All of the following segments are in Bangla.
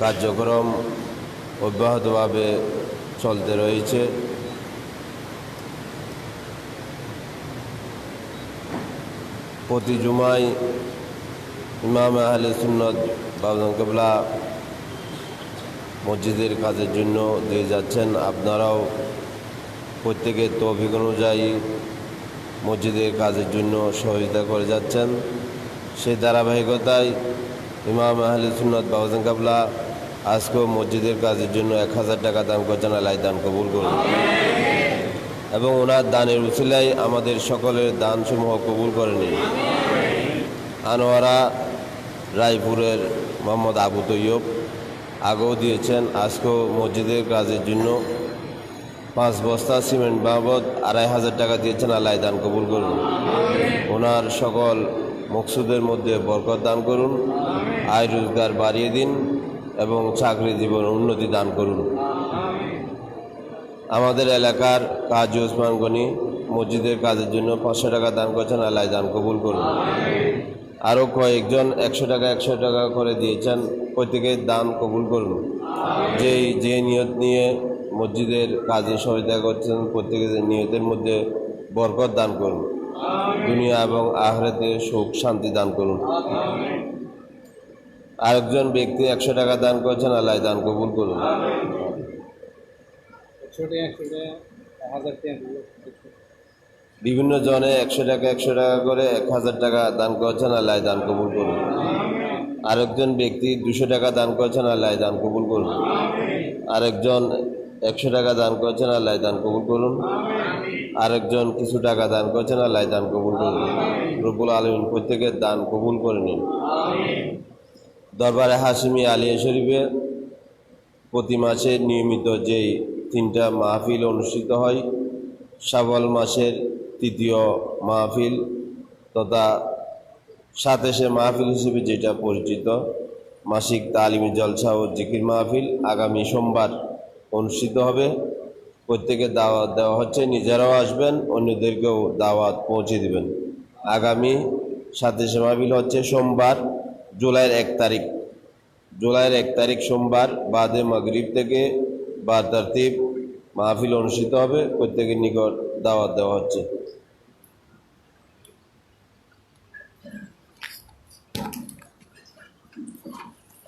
কার্যক্রম অব্যাহতভাবে চলতে রয়েছে। প্রতি জুমায় ইমাম আহলে সুন্নত বাবন কেবলা মসজিদের কাজের জন্য দিয়ে যাচ্ছেন। আপনারাও প্রত্যেকের তৌফিক অনুযায়ী মসজিদের কাজের জন্য সহযোগিতা করে যাচ্ছেন। সেই ধারাবাহিকতায় ইমাম আহলে সুন্নত বাবন কাবলা আজকেও মসজিদের কাজের জন্য এক হাজার টাকা দান করছেন, আল্লাহ দান কবুল করুন। এবং ওনার দানের উচিলায় আমাদের সকলের দানসমূহ কবুল করে নিন আনোয়ারা রায়পুরের মোহাম্মদ আবু তৈয়ব আগেও দিয়েছেন, আজকেও মসজিদের কাজের জন্য পাঁচ বস্তা সিমেন্ট বাবদ আড়াই হাজার টাকা দিয়েছেন, আল্লাহ দান কবুল করুন। ওনার সকল মকসুদের মধ্যে বরকত দান করুন, আয় রোজগার বাড়িয়ে দিন এবং চাকরি জীবন উন্নতি দান করুন। আমাদের এলাকার কাজী ওসমান গনি মসজিদের কাজের জন্য পাঁচশো টাকা দান করছেন, আল্লাহ দান কবুল করুন। আরও কয়েকজন একশো টাকা একশো টাকা করে দিয়েছেন, প্রত্যেকে দান কবুল করুন। যেই, যে নিয়ত নিয়ে মসজিদের কাজে সহযোগিতা করছেন, প্রত্যেকের নিয়তের মধ্যে বরকত দান করুন। দুনিয়া এবং আহরেতে সুখ, শান্তি দান করুন। আরেকজন ব্যক্তি একশো টাকা দান করছেন, আল্লাহ দান কবুল করুন। বিভিন্ন জনে একশো টাকা একশো টাকা করে এক হাজার টাকা দান করছেন, আল্লাহ দান কবুল করুন। আরেকজন ব্যক্তি দুশো টাকা দান করছেন, আল্লাহ দান কবুল করুন। আরেকজন একশো টাকা দান করছেন, আল্লাহ দান কবুল করুন। আরেকজন কিছু টাকা দান করছেন, আল্লাহ দান কবুল করুন। রবুল আলমিন প্রত্যেকের দান কবুল করে নিন। দরবারে হাসিমি আলিয়া শরীফে প্রতি মাসে নিয়মিত যেই তিনটা মাহফিল অনুষ্ঠিত হয়, শাওয়াল মাসের তৃতীয় মাহফিল তথা সাতাশে মাহফিল হিসেবে যেটা পরিচিত, মাসিক তালিমি জলসা ও জিকির মাহফিল আগামী সোমবার অনুষ্ঠিত হবে। প্রত্যেকে দাওয়াত দেওয়া হচ্ছে, নিজেরাও আসবেন, অন্যদেরকেও দাওয়াত পৌঁছে দিবেন। আগামী সাতাশে মাহফিল হচ্ছে সোমবার, জুলাইয়ের এক তারিখ। জুলাইয়ের এক তারিখ সোমবার, বাদে মাগরিব থেকে বা মাহফিল অনুষ্ঠিত হবে, প্রত্যেকের নিকট দাওয়াত দেওয়া হচ্ছে।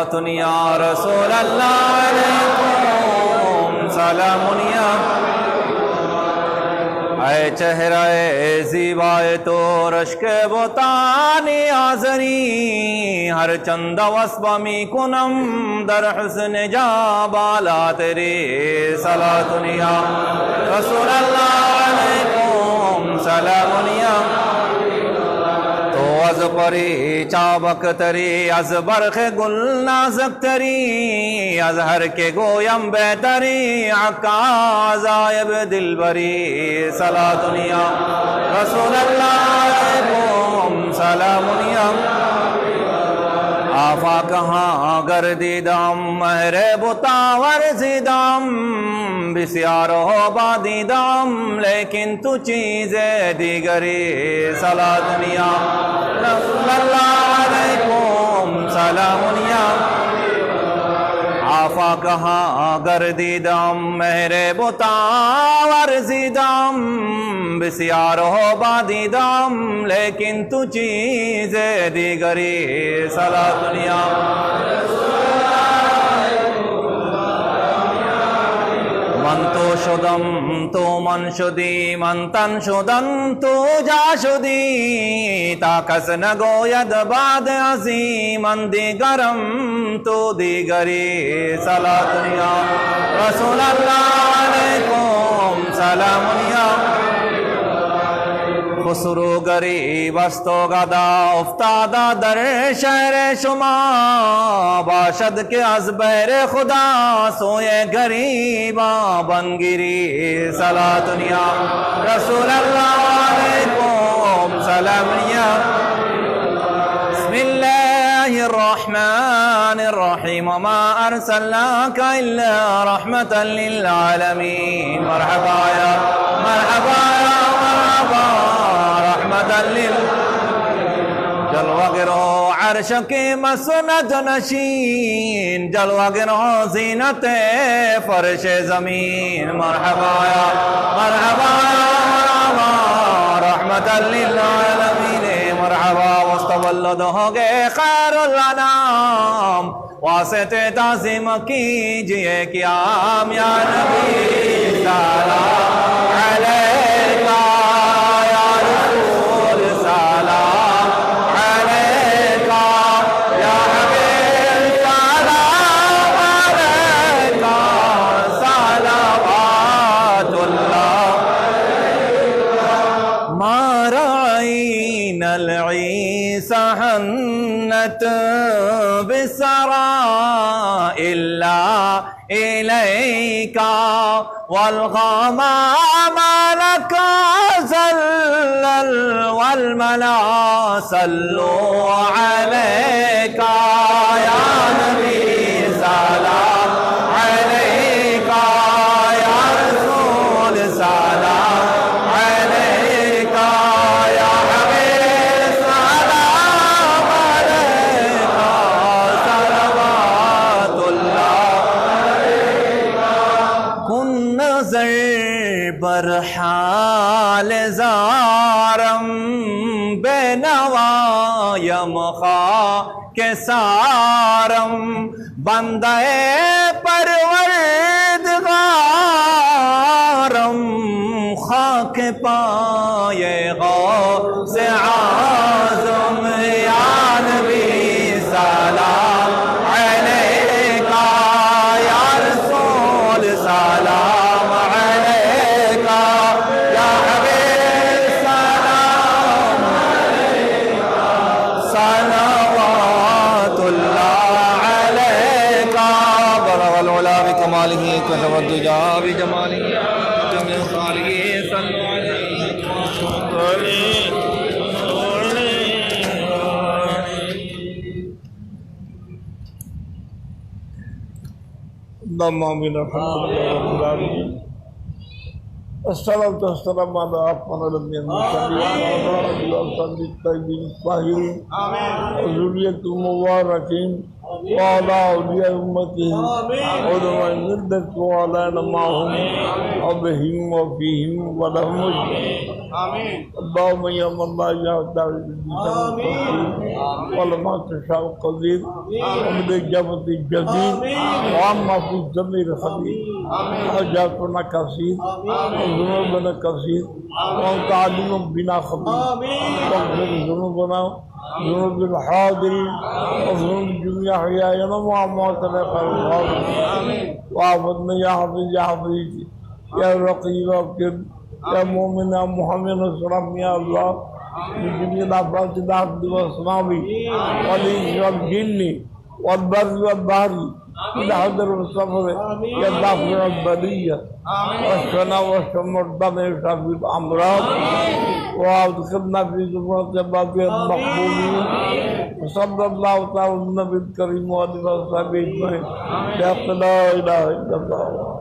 صلاة يا رسول الله عليكم. سلام يا اے چہرہ زیبائے تو رشک بوتانی آزری ہر چند وسبمی کنم در حسن جا بالا تیری. صلاة یا رسول اللہ علیکم. سلام یا از پری چابک تری، از برخ گل نازک تری، از ہر کے گویم بہتری، عکاز آیب دل بری سلا دنیا رسول اللہ علیکم، سلام دنیا آفا کہاں گردیدم مہر بتاور زیدم، بسیار ہو بادیدم لیکن تو چیز دیگری سلا دنیا۔ رسول اللہ علیکم، سلام دنیا۔ آفا کہاں گردیدم مہر بتاور زیدم بسیار ہو بادیدم لیکن تو چیز دیگری صلاح دنیا۔ رسول اللہ মন্তো সদম তো মনসুদি মন্তন সুদম তো যাসুদি তাকস ন বাদ আসি, মন্দি গরম তো দি গরি সালাতুল্লাহ। রসুলাল্লাহ আলাইকুম সালামুন بسرو غريب استو غدا افتادا در شہر شما باشد کے از بحر خدا سوئے غریبا بنگری صلاة دنیا رسول اللہ علیکم سلام بسم الله الرحمن الرحيم وما أرسلناك إلا رحمة للعالمين مرحبا يا مرحبا يا مدلل جلوہ گرو عرش کی مسنا جنشین جلوہ گرو زینت فرش زمین مرحبا یا مرحبا یا مرحبا رحمت للعالمین مرحبا وستولد ہوگے خیر الانام واسطے تعظیم کیجئے قیام یا نبی سلام علیکہ إليك والغمام لك زلل والملا صلوا عليك نظر برحال زارم بے نوایم خواہ کے سارم بندہ پروردگارم خاک پائے غوث عظم اللهم امين الحمد لله رب العالمين الصلاة والسلام على أفضل الأنبياء والمرسلين وعلى آله وصحبه الطيبين الطاهرين. وذرية المباركين وعلى أولياء أمته علماء الملة وعلى معهم وبهم وفيهم ولهم أجمعين اللهم يا من لا يهدى ولما تشاء قدير. ومن الجبة الجديد وعما في الزمير خبير حاجاتنا كثير. وذنوبنا كثير. وانت عليم بنا خبير. واغفر ذنوبنا. ذنوب الحاضرين وذنوب جميع أحيائنا. وامواتنا خير الغابرين وعبدنا يا حفيظ يا حفيظ يا رقيب. या मोमिन मोहम्मद असलम या अल्लाह बिजली आफात दाद वसनावी वली वजिनी والبر والبحر إلى حضر السفر يا دافع البرية والسنة والشمر دمع شفي الأمراض وأدخلنا في زمرة باقي المقبولين وصلى الله تعالى النبي الكريم وعلى آله وصحبه أجمعين. لا إله إلا الله.